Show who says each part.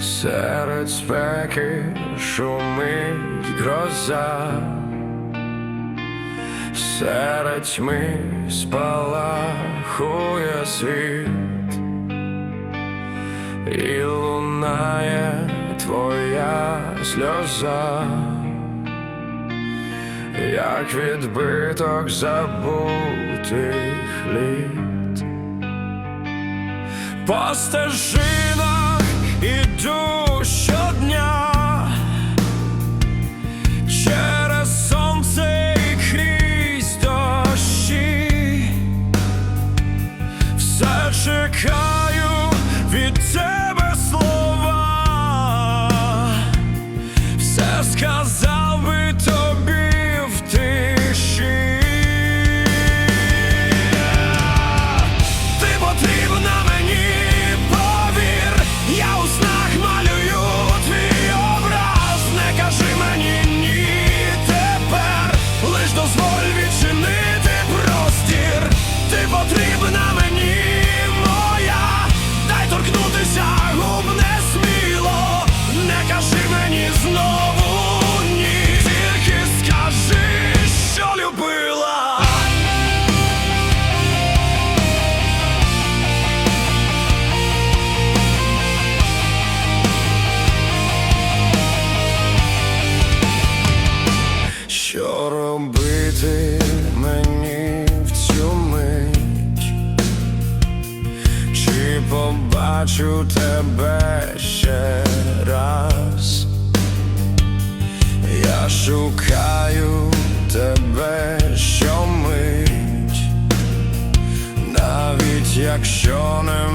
Speaker 1: Серед спеки шумить гроза, серед тьми спалахує світ, і лунає твоя сльоза, як відбиток забутих літ. По стежинах іду щодня побачу тебе ще раз? Я шукаю тебе щомить, навіть якщо не.